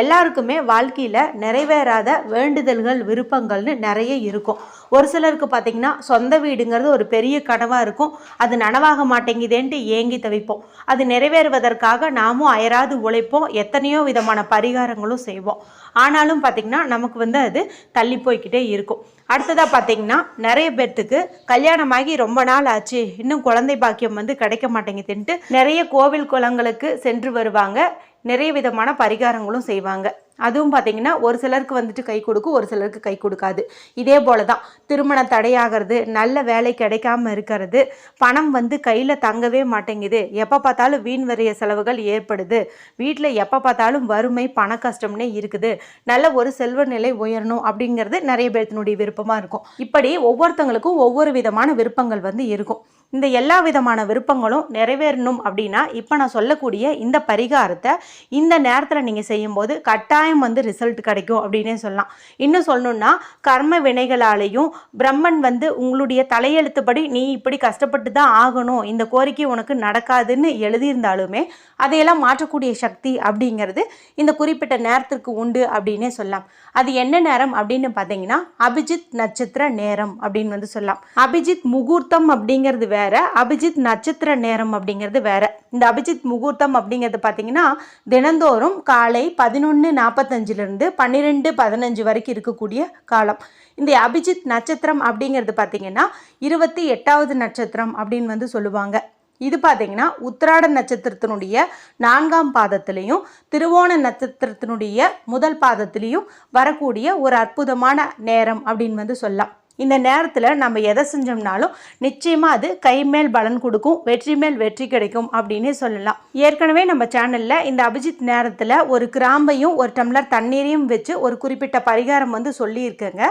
எல்லாருக்குமே வாழ்க்கையில் நிறைவேறாத வேண்டுதல்கள் விருப்பங்கள்னு நிறைய இருக்கும். ஒரு சிலருக்கு பார்த்திங்கன்னா சொந்த வீடுங்கிறது ஒரு பெரிய கனவாக இருக்கும். அது நனவாக மாட்டேங்குதேன்ட்டு ஏங்கி தவிப்போம். அது நிறைவேறுவதற்காக நாமும் அயராது உழைப்போம். எத்தனையோ விதமான பரிகாரங்களும் செய்வோம். ஆனாலும் பார்த்திங்கன்னா நமக்கு வந்து அது தள்ளி போய்க்கிட்டே இருக்கும். அடுத்ததாக பார்த்திங்கன்னா நிறைய பேர்த்துக்கு கல்யாணமாகி ரொம்ப நாள் ஆச்சு. இன்னும் குழந்தை பாக்கியம் வந்து கிடைக்க மாட்டேங்குதுன்ட்டு நிறைய கோவில் குளங்களுக்கு சென்று வருவாங்க. நிறைய விதமான பரிகாரங்களும் செய்வாங்க. அதுவும் பார்த்தீங்கன்னா ஒரு சிலருக்கு வந்துட்டு கை கொடுக்கும் ஒரு சிலருக்கு கை கொடுக்காது. இதே போல தான் திருமணம் தடையாகிறது நல்ல வேலை கிடைக்காம இருக்கிறது பணம் வந்து கையில் தங்கவே மாட்டேங்குது. எப்போ பார்த்தாலும் வீண் வரைய செலவுகள் ஏற்படுது. வீட்டில் எப்போ பார்த்தாலும் வறுமை பண கஷ்டம்னே இருக்குது. நல்ல ஒரு செல்வ நிலை உயரணும் அப்படிங்கிறது நிறைய பேர்த்தினுடைய விருப்பமாக இருக்கும். இப்படி ஒவ்வொருத்தங்களுக்கும் ஒவ்வொரு விதமான விருப்பங்கள் வந்து இருக்கும். இந்த எல்லா விதமான விருப்பங்களும் நிறைவேறணும் அப்படின்னா இப்போ நான் சொல்லக்கூடிய இந்த பரிகாரத்தை இந்த நேரத்தில் நீங்கள் செய்யும்போது கட்டாயம் வந்து ரிசல்ட் கிடைக்கும் அப்படின்னே சொல்லலாம். இன்னும் சொல்லணும்னா கர்ம வினைகளாலேயும் பிரம்மன் வந்து உங்களுடைய தலையெழுத்துப்படி நீ இப்படி கஷ்டப்பட்டு தான் ஆகணும் இந்த கோரிக்கை உனக்கு நடக்காதுன்னு எழுதியிருந்தாலுமே அதையெல்லாம் மாற்றக்கூடிய சக்தி அப்படிங்கிறது இந்த குறிப்பிட்ட நேரத்திற்கு உண்டு அப்படின்னே சொல்லலாம். அது என்ன நேரம் அப்படின்னு பார்த்தீங்கன்னா அபிஜித் நட்சத்திர நேரம் அப்படின்னு வந்து சொல்லலாம். அபிஜித் முகூர்த்தம் அப்படிங்கிறது வேறு அபிஜித் நட்சத்திர நேரம் அப்படிங்கிறது வேற. இந்த அபிஜித் முகூர்த்தம் அப்படிங்கிறது பார்த்தீங்கன்னா தினந்தோறும் காலை பதினொன்று நாற்பத்தஞ்சிலிருந்து பன்னிரெண்டு பதினஞ்சு வரைக்கும் இருக்கக்கூடிய காலம். இந்த அபிஜித் நட்சத்திரம் அப்படிங்கிறது பார்த்தீங்கன்னா இருபத்தி எட்டாவது நட்சத்திரம் அப்படின்னு வந்து சொல்லுவாங்க. இது பார்த்தீங்கன்னா உத்திராட நட்சத்திரத்தினுடைய நான்காம் பாதத்திலையும் திருவோண நட்சத்திரத்தினுடைய முதல் பாதத்திலையும் வரக்கூடிய ஒரு அற்புதமான நேரம் அப்படின்னு வந்து சொல்லலாம். இந்த நேரத்தில் நம்ம எதை செஞ்சோம்னாலும் நிச்சயமாக அது கை மேல் பலன் கொடுக்கும் வெற்றி மேல் வெற்றி கிடைக்கும் அப்படின்னே சொல்லலாம். ஏற்கனவே நம்ம சேனலில் இந்த அபிஜித் நேரத்தில் ஒரு கிராம்பையும் ஒரு டம்ளர் தண்ணீரையும் வச்சு ஒரு குறிப்பிட்ட பரிகாரம் வந்து சொல்லியிருக்கேங்க.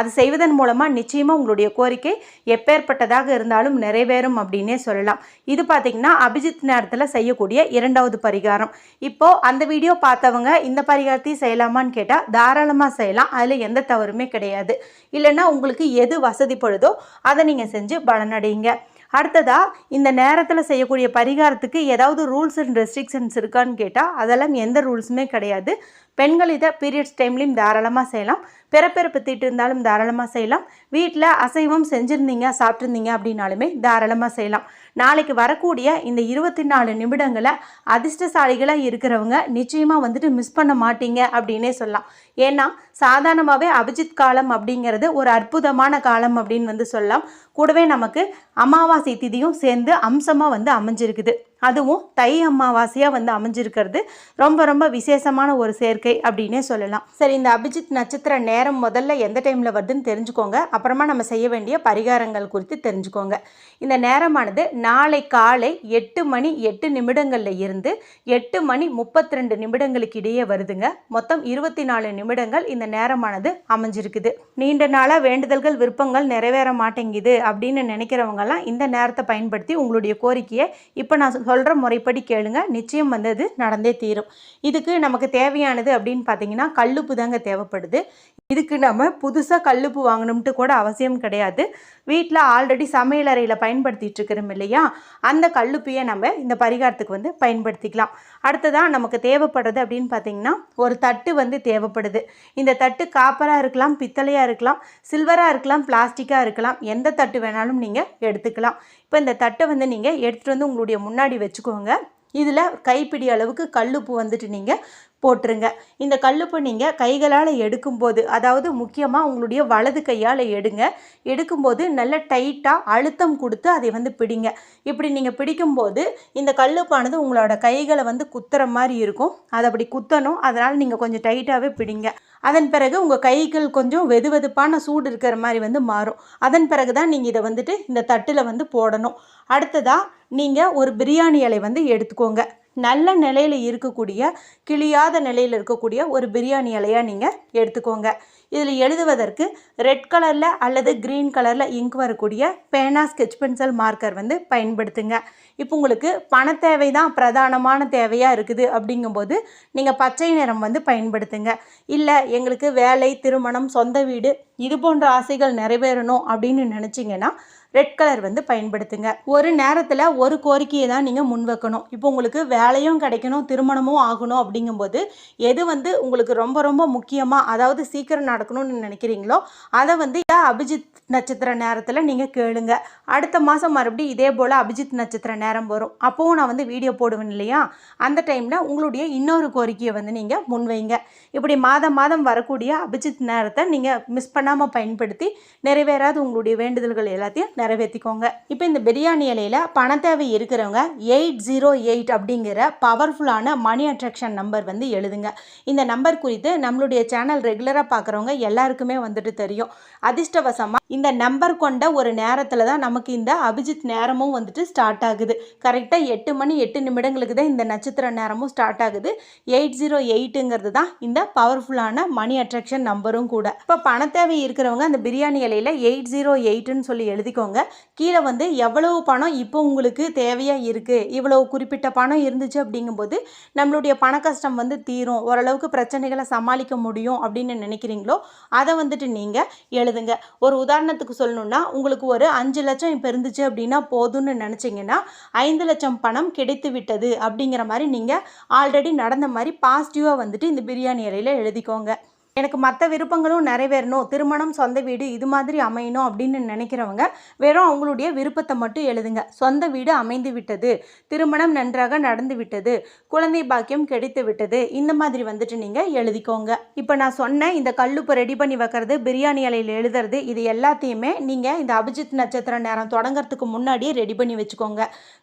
அது செய்வதன் மூலமாக நிச்சயமாக உங்களுடைய கோரிக்கை எப்பேற்பட்டதாக இருந்தாலும் நிறைவேறும் அப்படின்னே சொல்லலாம். இது பார்த்திங்கன்னா அபிஜித் நேரத்தில் செய்யக்கூடிய இரண்டாவது பரிகாரம். இப்போது அந்த வீடியோ பார்த்தவங்க இந்த பரிகாரத்தையும் செய்யலாமான்னு கேட்டால் தாராளமாக செய்யலாம். அதில் எந்த தவறுமே கிடையாது. இல்லைன்னா உங்களுக்கு எது வசதிப்படுதோ அதை நீங்கள் செஞ்சு பலனடையுங்க. அடுத்ததாக இந்த நேரத்தில் செய்யக்கூடிய பரிகாரத்துக்கு ஏதாவது ரூல்ஸ் அண்ட் ரெஸ்ட்ரிக்ஷன்ஸ் இருக்கான்னு கேட்டால் அதெல்லாம் எந்த ரூல்ஸுமே கிடையாது. பெண்கள் இதை பீரியட்ஸ் டைம்லேயும் தாராளமாக செய்யலாம். பிறப்பிறப்பு தீட்டு இருந்தாலும் தாராளமாக செய்யலாம். வீட்டில் அசைவம் செஞ்சுருந்தீங்க சாப்பிட்ருந்தீங்க அப்படின்னாலுமே தாராளமாக செய்யலாம். நாளைக்கு வரக்கூடிய இந்த இருபத்தி நாலு நிமிடங்களை அதிர்ஷ்டசாலிகளாக இருக்கிறவங்க நிச்சயமாக வந்துட்டு மிஸ் பண்ண மாட்டீங்க அப்படின்னே சொல்லலாம். ஏன்னா சாதாரணமாகவே அபிஜித் காலம் அப்படிங்கிறது ஒரு அற்புதமான காலம் அப்படின்னு வந்து சொல்லலாம். கூடவே நமக்கு அமாவாசை திதியும் சேர்ந்து அம்சமாக வந்து அமைஞ்சிருக்குது. அதுவும் தை அமாவாசையாக வந்து அமைஞ்சிருக்கிறது. ரொம்ப ரொம்ப விசேஷமான ஒரு சேர்க்கை அப்படின்னே சொல்லலாம். சரி இந்த அபிஜித் நட்சத்திர நேரம் முதல்ல எந்த டைமில் வருதுன்னு தெரிஞ்சுக்கோங்க. அப்புறமா நம்ம செய்ய வேண்டிய பரிகாரங்கள் குறித்து தெரிஞ்சுக்கோங்க. இந்த நேரமானது நாளை காலை எட்டு மணி எட்டு நிமிடங்களில் இருந்து எட்டு மணி முப்பத்தி ரெண்டு நிமிடங்களுக்கு இடையே வருதுங்க. மொத்தம் இருபத்தி நாலு நிமிடங்கள் இந்த நேரமானது அமைஞ்சிருக்குது. நீண்ட நாளாக வேண்டுதல்கள் விருப்பங்கள் நிறைவேற மாட்டேங்குது அப்படின்னு நினைக்கிறவங்கெல்லாம் இந்த நேரத்தை பயன்படுத்தி உங்களுடைய கோரிக்கையை இப்போ நான் சொல்கிற முறைப்படி கேளுங்க. நிச்சயம் வந்து அது நடந்தே தீரும். இதுக்கு நமக்கு தேவையானது அப்படின்னு பார்த்தீங்கன்னா கல்லுப்பு தாங்க தேவைப்படுது. இதுக்கு நம்ம புதுசாக கல்லுப்பு வாங்கணும்ட்டு கூட அவசியம் கிடையாது. வீட்டில் ஆல்ரெடி சமையலறையில் பயன்படுத்திகிட்டு இருக்கிறோம் இல்லையா? அந்த கல்லுப்பையை நம்ம இந்த பரிகாரத்துக்கு வந்து பயன்படுத்திக்கலாம். அடுத்ததாக நமக்கு தேவைப்படுறது அப்படின்னு பார்த்தீங்கன்னா ஒரு தட்டு வந்து தேவைப்படுது. இந்த தட்டு காப்பராக இருக்கலாம் பித்தளையாக இருக்கலாம் சில்வராக இருக்கலாம் பிளாஸ்டிக்காக இருக்கலாம் எந்த தட்டு வேணாலும் நீங்கள் எடுத்துக்கலாம். இப்போ இந்த தட்டை வந்து நீங்கள் எடுத்துகிட்டு வந்து உங்களுடைய முன்னாடி வச்சுக்கோங்க. இதில் கைப்பிடி அளவுக்கு கல்லுப்பு வந்துட்டு நீங்கள் போட்டுருங்க. இந்த கல்லுப்பு நீங்கள் கைகளால் எடுக்கும்போது அதாவது முக்கியமாக உங்களுடைய வலது கையால் எடுங்க. எடுக்கும்போது நல்ல டைட்டாக அழுத்தம் கொடுத்து அதை வந்து பிடிங்க. இப்படி நீங்கள் பிடிக்கும்போது இந்த கல்லுப்பானது உங்களோட கைகளை வந்து குத்துற மாதிரி இருக்கும். அதை அப்படி குத்தணும். அதனால் நீங்கள் கொஞ்சம் டைட்டாகவே பிடிங்க. அதன் பிறகு உங்கள் கைகள் கொஞ்சம் வெது வெதுப்பான சூடு இருக்கிற மாதிரி வந்து மாறும். அதன் பிறகு தான் நீங்கள் இதை வந்துட்டு இந்த தட்டில் வந்து போடணும். அடுத்ததாக நீங்கள் ஒரு பிரியாணி இலை வந்து எடுத்துக்கோங்க. நல்ல நிலையில் இருக்கக்கூடிய கிளியாத நிலையில் இருக்கக்கூடிய ஒரு பிரியாணி இலையாக நீங்கள் எடுத்துக்கோங்க. இதில் எழுதுவதற்கு ரெட் கலரில் அல்லது க்ரீன் கலரில் இங்க் வரக்கூடிய பேனா ஸ்கெச் பென்சில் மார்க்கர் வந்து பயன்படுத்துங்க. இப்போ உங்களுக்கு பண தேவை தான் பிரதானமான தேவையாக இருக்குது அப்படிங்கும்போது நீங்கள் பச்சை நிறம் வந்து பயன்படுத்துங்க. இல்லை எங்களுக்கு வேலை திருமணம் சொந்த வீடு இது போன்ற ஆசைகள் நிறைவேறணும் அப்படின்னு நினச்சிங்கன்னா ரெட் கலர் வந்து பயன்படுத்துங்க. ஒரு நேரத்தில் ஒரு கோரிக்கையை தான் நீங்கள் முன்வைக்கணும். இப்போ உங்களுக்கு வேலையும் கிடைக்கணும் திருமணமும் ஆகணும் அப்படிங்கும்போது எது வந்து உங்களுக்கு ரொம்ப ரொம்ப முக்கியமாக அதாவது சீக்கிரம் நடக்கணும்னு நினைக்கிறீங்களோ அதை வந்து அபிஜித் நட்சத்திர நேரத்தில் நீங்கள் கேளுங்க. அடுத்த மாதம் மறுபடியும் இதே போல் அபிஜித் நட்சத்திர நேரம் வரும். அப்போவும் நான் வந்து வீடியோ போடுவேன் இல்லையா? அந்த டைமில் உங்களுடைய இன்னொரு கோரிக்கையை வந்து நீங்கள் முன்வைங்க. இப்படி மாதம் மாதம் வரக்கூடிய அபிஜித் நேரத்தை நீங்கள் மிஸ் பண்ணாமல் பயன்படுத்தி நிறைவேறாத உங்களுடைய வேண்டுதல்கள் எல்லாத்தையும் நிறைவேற்றிக்கோங்க இப்போ இந்த பிரியாணி இலையில் பண தேவை இருக்கிறவங்க எயிட் ஜீரோ எயிட் அப்படிங்கிற பவர்ஃபுல்லான மணி அட்ராக்ஷன் நம்பர் வந்து எழுதுங்க. இந்த நம்பர் குறித்து நம்மளுடைய சேனல் ரெகுலராக பார்க்குறவங்க எல்லாருக்குமே வந்துட்டு தெரியும். அதிர்ஷ்டவசமாக இந்த நம்பர் கொண்ட ஒரு நேரத்தில் தான் நமக்கு இந்த அபிஜித் நேரமும் வந்துட்டு ஸ்டார்ட் ஆகுது. கரெக்டாக எட்டு மணி எட்டு நிமிடங்களுக்கு தான் இந்த நட்சத்திர நேரமும் ஸ்டார்ட் ஆகுது. எயிட் ஜீரோ எயிட்டுங்கிறது தான் இந்த பவர்ஃபுல்லான மணி அட்ராக்ஷன் நம்பரும் கூட. இப்போ பண தேவை இருக்கிறவங்க அந்த பிரியாணி இலையில் எயிட் ஜீரோ எயிட்டுன்னு சொல்லி எழுதிக்கோங்க. கீழே வந்து எவ்வளவு பணம் இப்போ உங்களுக்கு தேவையாக இருக்குது இவ்வளவு குறிப்பிட்ட பணம் இருந்துச்சு அப்படிங்கும்போது நம்மளுடைய பண கஷ்டம் வந்து தீரும். ஓரளவுக்கு பிரச்சனைகளை சமாளிக்க முடியும் அப்படின்னு நினைக்கிறீங்களோ அதை வந்துட்டு நீங்கள் எழுதுங்க. ஒரு உதாரணத்துக்கு சொல்லணும்னா உங்களுக்கு ஒரு அஞ்சு லட்சம் இப்போ இருந்துச்சு அப்படின்னா போதும்னு நினச்சிங்கன்னா ஐந்து லட்சம் பணம் கிடைத்து விட்டது அப்படிங்கிற மாதிரி நீங்கள் ஆல்ரெடி நடந்த மாதிரி பாசிட்டிவாக வந்துட்டு இந்த பிரியாணி இலையில் எழுதிக்கோங்க. எனக்கு மற்ற விருப்பங்களும் நிறைவேறணும். திருமணம் சொந்த வீடு இது மாதிரி அமையணும் அப்படின்னு நினைக்கிறவங்க வெறும் அவங்களுடைய விருப்பத்தை மட்டும் எழுதுங்க. சொந்த வீடு அமைந்து விட்டது. திருமணம் நன்றாக நடந்து விட்டது. குழந்தை பாக்கியம் கிடைத்து விட்டது. இந்த மாதிரி வந்துட்டு நீங்கள் எழுதிக்கோங்க. இப்போ நான் சொன்ன இந்த கல்லுப்பு ரெடி பண்ணி வைக்கிறது பிரியாணி அலையில் எழுதுறது இது எல்லாத்தையுமே நீங்கள் இந்த அபிஜித் நட்சத்திர நேரம் தொடங்குறதுக்கு முன்னாடியே ரெடி பண்ணி வச்சுக்கோங்க.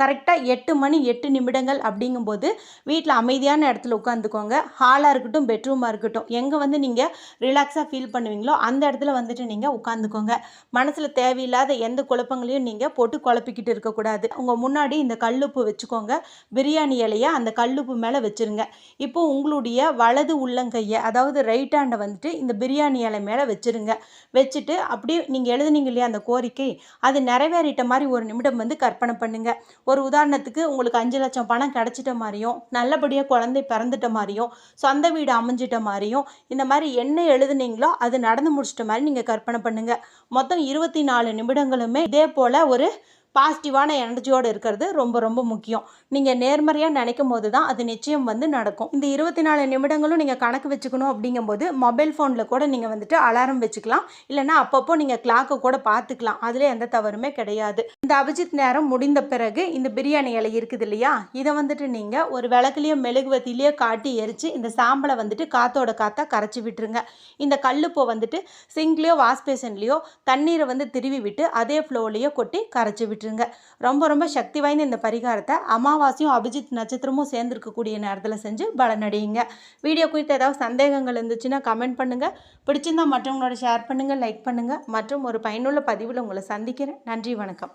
கரெக்டாக எட்டு மணி எட்டு நிமிடங்கள் அப்படிங்கும்போது வீட்டில் அமைதியான இடத்துல உட்காந்துக்கோங்க. ஹாலாக இருக்கட்டும் பெட்ரூமாக இருக்கட்டும். எங்கே வந்து நீங்கள் நீங்கள் ரிலாக்ஸாக ஃபீல் பண்ணுவீங்களோ அந்த இடத்துல வந்துட்டு நீங்கள் உட்காந்துக்கோங்க மனசில் தேவையில்லாத எந்த குழப்பங்களையும் நீங்கள் போட்டு குழப்பிக்கிட்டு இருக்கக்கூடாது உங்கள் முன்னாடி இந்த கல்லுப்பு வச்சுக்கோங்க. பிரியாணி இலையை அந்த கல்லுப்பு மேலே வச்சுருங்க. இப்போ உங்களுடைய வலது உள்ளங்கையை அதாவது ரைட் ஹேண்டை வந்துட்டு இந்த பிரியாணி இலை மேலே வச்சுருங்க. வச்சுட்டு அப்படியே நீங்கள் எழுதுனீங்க இல்லையா அந்த கோரிக்கை அது நிறைவேறிட்ட மாதிரி ஒரு நிமிடம் வந்து கற்பனை பண்ணுங்கள் ஒரு உதாரணத்துக்கு உங்களுக்கு அஞ்சு லட்சம் பணம் கிடச்சிட்ட மாதிரியும் நல்லபடியாக குழந்தை பிறந்துட்ட மாதிரியும் சொந்த வீடு அமைஞ்சிட்ட மாதிரியும் இந்த மாதிரி என்ன எழுதுனீங்களோ அது நடந்து முடிச்சிட்ட மாதிரி நீங்கள் கற்பனை பண்ணுங்க. மொத்தம் இருபத்தி நாலு நிமிடங்களுமே இதே போல் ஒரு பாசிட்டிவான எனர்ஜியோடு இருக்கிறது ரொம்ப ரொம்ப முக்கியம். நீங்கள் நேர்மறையாக நினைக்கும் போது தான் அது நிச்சயம் வந்து நடக்கும். இந்த இருபத்தி நாலு நிமிடங்களும் நீங்கள் கணக்கு வச்சுக்கணும் அப்படிங்கும்போது மொபைல் ஃபோனில் கூட நீங்கள் வந்துட்டு அலாரம் வச்சுக்கலாம். இல்லைன்னா அப்பப்போ நீங்கள் கிளாக்கை கூட பார்த்துக்கலாம். அதில் எந்த தவறுமே கிடையாது. இந்த அபிஜித் நேரம் முடிந்த பிறகு இந்த பிரியாணி இலை இருக்குது இல்லையா? இதை வந்துட்டு நீங்கள் ஒரு விளக்குலையோ மெழுகுவத்திலேயோ காட்டி எரித்து இந்த சாம்பலை வந்துட்டு காத்தோட காத்தா கரைச்சி விட்டுருங்க. இந்த கல்லுப்போ வந்துட்டு சிங்க்லேயோ வாஷ் பேசன்லேயோ தண்ணீரை வந்து திருவி விட்டு அதே ஃப்ளோலையோ கொட்டி கரைச்சி விட்டு விட்டுருங்க ரொம்ப ரொம்ப சக்தி வாய்ந்த இந்த பரிகாரத்தை அமாவாசையும் அபிஜித் நட்சத்திரமும் சேர்ந்துருக்கக்கூடிய நேரத்தில் செஞ்சு பலனடையுங்க. வீடியோ குறித்து ஏதாவது சந்தேகங்கள் இருந்துச்சுன்னா கமெண்ட் பண்ணுங்கள் பிடிச்சிருந்தா மற்றவங்களோட ஷேர் பண்ணுங்கள் லைக் பண்ணுங்கள் மற்றும் ஒரு பயனுள்ள பதிவில் உங்களை சந்திக்கிறேன். நன்றி வணக்கம்.